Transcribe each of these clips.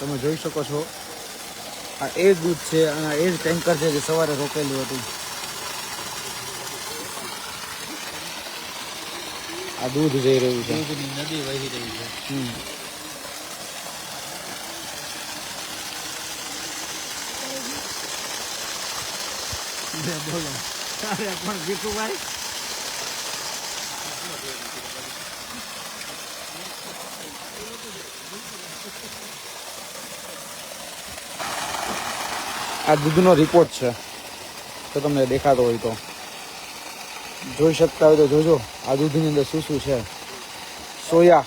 તમે જોઈ શકો છો. આ એ જ દૂધ છે અને આ એ જ ટેન્કર છે જે સવારે રોકેલું હતું. આ દૂધ જઈ રહ્યું છે. દૂધની નદી વહી રહી છે. હમ. બોલો. અરે પણ ભીખુભાઈ આ દૂધનો રિપોર્ટ છે. તો તમને દેખાતો હોય તો. જોઈ શકતા હોય તો જોજો, આ દૂધની અંદર શું શું છે. Soya,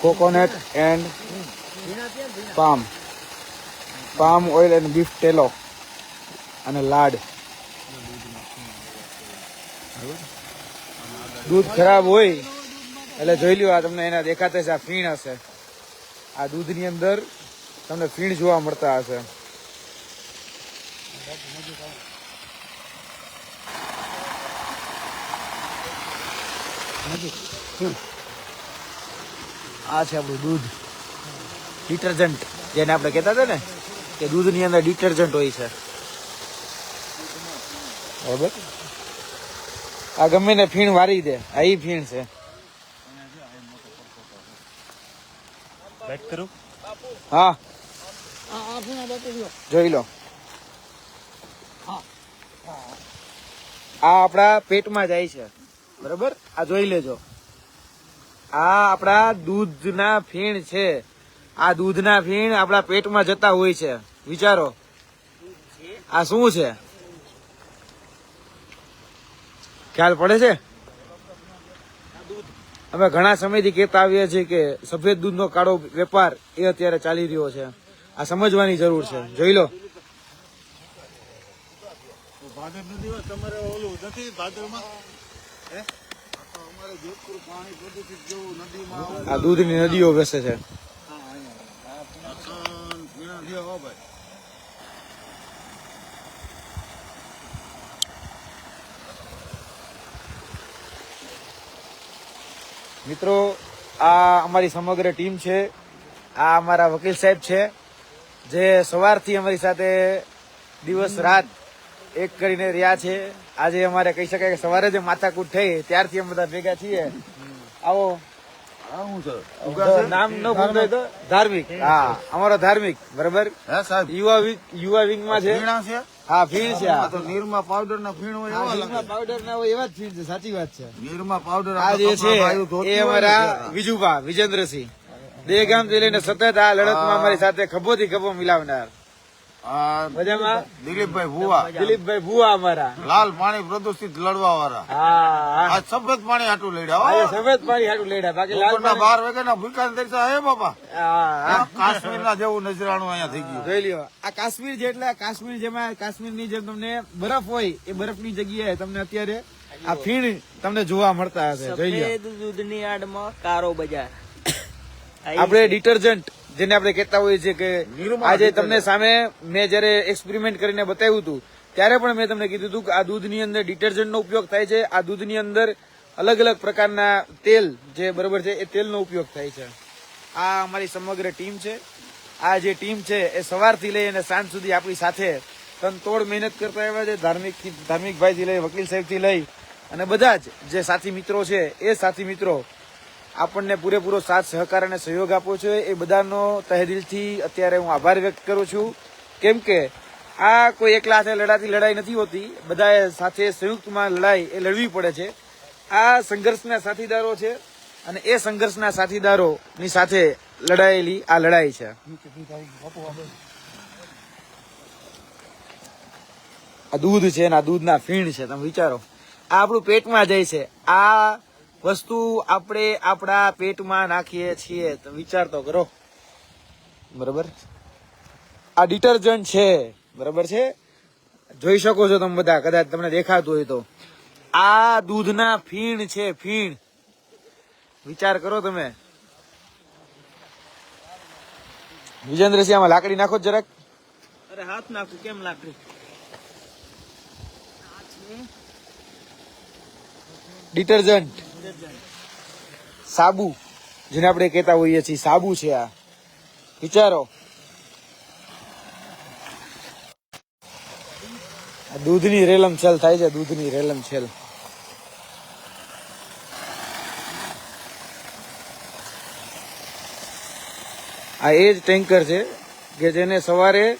coconut and palm. Palm oil and beef tallow. અને લાડ. દૂધ ખરાબ હોય, એટલે જોઈ લ્યો, આ તમને એના દેખાતા છે આ ફીણ હશે. આ દૂધની અંદર તમને ફીણ જોવા મળતા હશે. આ છે આપણું દૂધ. ડિટર્જન્ટ જેને આપણે કહેતા હતા ને કે દૂધની અંદર ડિટર્જન્ટ હોય છે. બરાબર? આ ગમે ને ફીણ વારી દે આ ઈ ફીણ છે. હા. જોઈ લો. આપણા પેટમાં જાય છે. બરાબર? આ જોઈ લેજો. આ આપણા દૂધના ફીણ છે. આ દૂધના ફીણ આપણા પેટમાં જતા હોય છે. વિચારો. આ શું છે? ખ્યાલ પડે છે? અમે ઘણા સમયથી કહેતા આવીએ છીએ કે સફેદ દૂધનો કાળો વેપાર એ અત્યારે ચાલી રહ્યો છે. આ સમજવાની જરૂર છે. જોઈ લો. ભાદર નદી તમારે ઓલું નથી ભાદરમાં? હે? અમારે જોધપુર પાણી પ્રદૂષિત જેવું નદીમાં આ દૂધની નદીઓ બેસે છે. ભાઈ. મિત્રો આ અમારી સમગ્ર ટીમ છે. આ અમારા વકીલ સાહેબ છે જે સવારથી અમારી સાથે દિવસ રાત એક કરીને રહ્યા છે. આજે અમારે કહી શકાય કે સવારે જે માથાકૂટ થઈ ત્યારથી અમે બધા ભેગા છીએ. આવો. નામ ન ભૂલતો તો? ધાર્મિક. હા અમારો ધાર્મિક. બરાબર? હે સાહેબ. યુવા વિંગ યુવા વિંગમાં છે. હા ફીણ છે તો નીરમા પાવડર ના ફીણ હોય એવા પાવડર ના હોય એવા જ ફીણ છે સાચી વાત છે. નીરમાં પાવડર આ જે છે એ અમારા વિજુભા વિજેન્દ્રસિંહ. દેહગામથી લઈને સતત આ લડતમાં અમારી સાથે ખભોથી ખભો મિલાવનાર. મજામાં? દિલીપભાઈ ભુવા. દિલીપભાઈ ભુવા અમારા. લાલ પાણી પ્રદૂષિત લડવા વાળા હા. હા સફેદ પાણી હાટું લડ્યા સફેદ પાણી હાટું લેડા બાકી લાલ બપોરના બાર વાગ્યાના ભૂકા દર્શા હે બાપા? હા હા. કાશ્મીર ના જેવું નજરાણું અહીંયા થઈ ગયું. જોઈ લ્યો. આ કાશ્મીર જેટલા કાશ્મીર જેમાં કાશ્મીરની જેમ તમને બરફ હોય એ બરફની જગ્યાએ તમને અત્યારે આ ફીણ તમને જોવા મળતા હશે. જોઈ લ્યો. દૂધની આડમાં કારો બજાર. આપણે ડિટર્જન્ટ જેને આપણે કહેતા હોઈએ છીએ કે આજે તમને સામે મેં જયારે એક્સપેરિમેન્ટ કરીને બતાવ્યું હતું ત્યારે પણ મેં તમને કીધું હતું કે આ દૂધની અંદર ડિટર્જન્ટનો ઉપયોગ થાય છે. આ દૂધની અંદર અલગ અલગ પ્રકારના તેલ જે બરોબર છે એ તેલનો ઉપયોગ થાય છે. આ અમારી સમગ્ર ટીમ છે. આ જે ટીમ છે એ સવારથી લઈ અને સાંજ સુધી આપણી સાથે તનતોડ મહેનત કરતા આવ્યા છે ધાર્મિક ધાર્મિક ભાઈથી લઈ વકીલ સાહેબથી લઈ અને બધા જ જે સાથી મિત્રો છે એ સાથી મિત્રો આપણને પૂરેપૂરો સાથ, સહકાર અને સહયોગ આપો છો. એ બધાનો તહેદિલથી અત્યારે હું આભાર વ્યક્ત કરું છું. કેમ કે આ કોઈ એકલા હાથે લડાતી લડાઈ નથી હોતી. બધાએ સાથે સંયુક્તમાં લડાઈ એ લડવી પડે છે. આ સંઘર્ષના સાથીદારો છે અને એ સંઘર્ષના સાથીદારોની સાથે લડાયેલી આ લડાઈ છે. આ દૂધ છે ને આ દૂધના ફીણ છે, તમે વિચારો. આ આપણું પેટમાં જાય છે. આ વસ્તુ આપણે આપણા પેટમાં નાખીએ છીએ તો વિચાર તો કરો. બરાબર? આ ડિટર્જન્ટ છે. બરાબર છે? જોઈ શકો છો તમે બધા કદાચ તમને દેખાતું હોય તો. આ દૂધના ફીણ છે ફીણ. વિચાર કરો તમે. વિજેન્દ્રસિંહ આમાં લાકડી નાખો જરાક. અરે હાથ નાખું કેમ લાકડી? ડિટર્જન્ટ સાબુ, જેને આપણે કહેતા હોઈએ છીએ, સાબુ છે આ. વિચારો. દૂધની રેલમ છેલ થાય છે, દૂધની રેલમ છેલ. આ એ જ ટેન્કર છે, કે જેને સવારે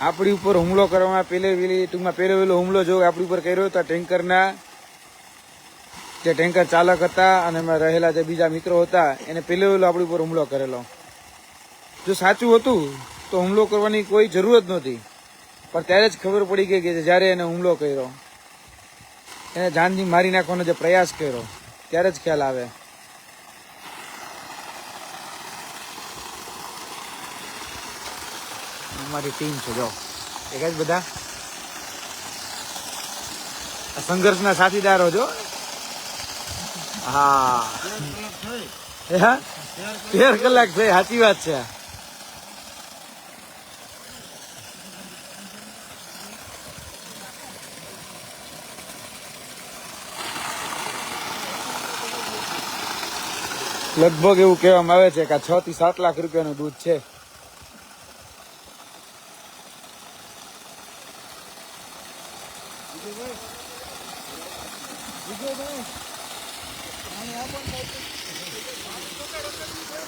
આપણી ઉપર હુમલો કરવામાં, પેલે વેલી ટૂંકમાં પેલો વેલો હુમલો જો આપણી ઉપર કર્યો તો આ ટેન્કરના જે ટેન્કર ચાલક હતા અને રહેલા જે બીજા મિત્રો હતા, એને પેલે વેલો આપણી ઉપર હુમલો કરેલો. જો સાચું હતું, તો હુમલો કરવાની કોઈ જરૂરત નહોતી. પણ ત્યારે જ ખબર પડી ગઈ કે જ્યારે એને હુમલો કર્યો, એને જાનથી મારી નાખવાનો જે પ્રયાસ કર્યો, ત્યારે જ ખ્યાલ આવે. અમારી ટીમ છે, જો. એક જ બધા? સંઘર્ષના સાથીદારો, જો. હા. તેર કલાક થઈ, સાચી વાત છે. લગભગ એવું કહેવામાં આવે છે કે છ થી સાત લાખ રૂપિયાનું દૂધ છે.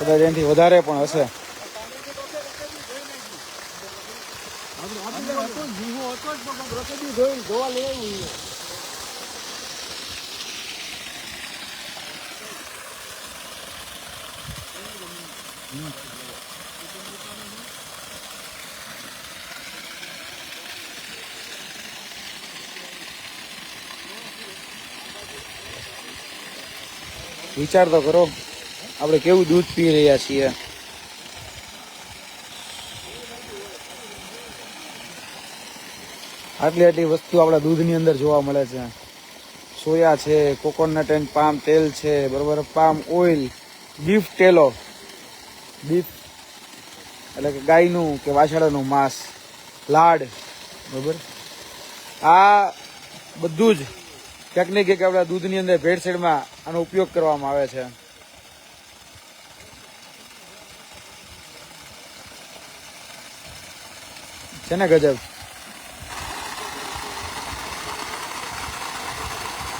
કદાચ એનાથી વધારે પણ હશે. વિચાર તો કરો. આપણે કેવું દૂધ પી રહ્યા છીએ. આટલી આટલી વસ્તુ આપણા દૂધની અંદર જોવા મળે છે. સોયા છે કોકોનટ એન્ડ પામ તેલ છે, બરોબર પામ ઓઇલ બીફ તેલો બીફ એટલે કે ગાયનું કે વાછડાનું માંસ, લાડ, બરોબર. આ બધું જ ક્યાંક ને આપણા દૂધની અંદર ભેળસેળમાં આનો ઉપયોગ કરવામાં આવે છે. છે ને ગજબ?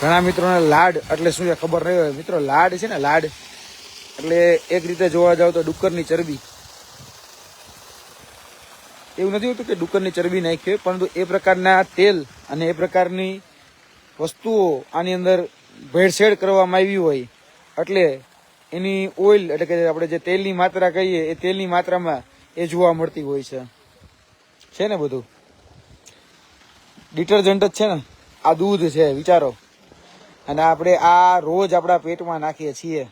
ઘણા મિત્રોને લાડ, એટલે શું છે ખબર નહીં હોય. મિત્રો, લાડ છે ને, લાડ. એટલે એક રીતે જોવા જાવ તો ડુક્કરની ચરબી. એવું નથી હોતું કે ડુક્કરની ચરબી નાખી હોય પરંતુ એ પ્રકારના તેલ અને એ પ્રકારની વસ્તુઓ આની અંદર ભેળસેળ કરવામાં આવી હોય. એટલે એની ઓઇલ, એટલે કે આપણે જે તેલની માત્રા કહીએ, એ તેલની માત્રામાં એ જોવા મળતી હોય છે. છે ને બધું? ડિટર્જન્ટ જ છે ને? આ દૂધ છે, વિચારો. અને આપણે આ રોજ આપણા પેટમાં નાખીએ છીએ.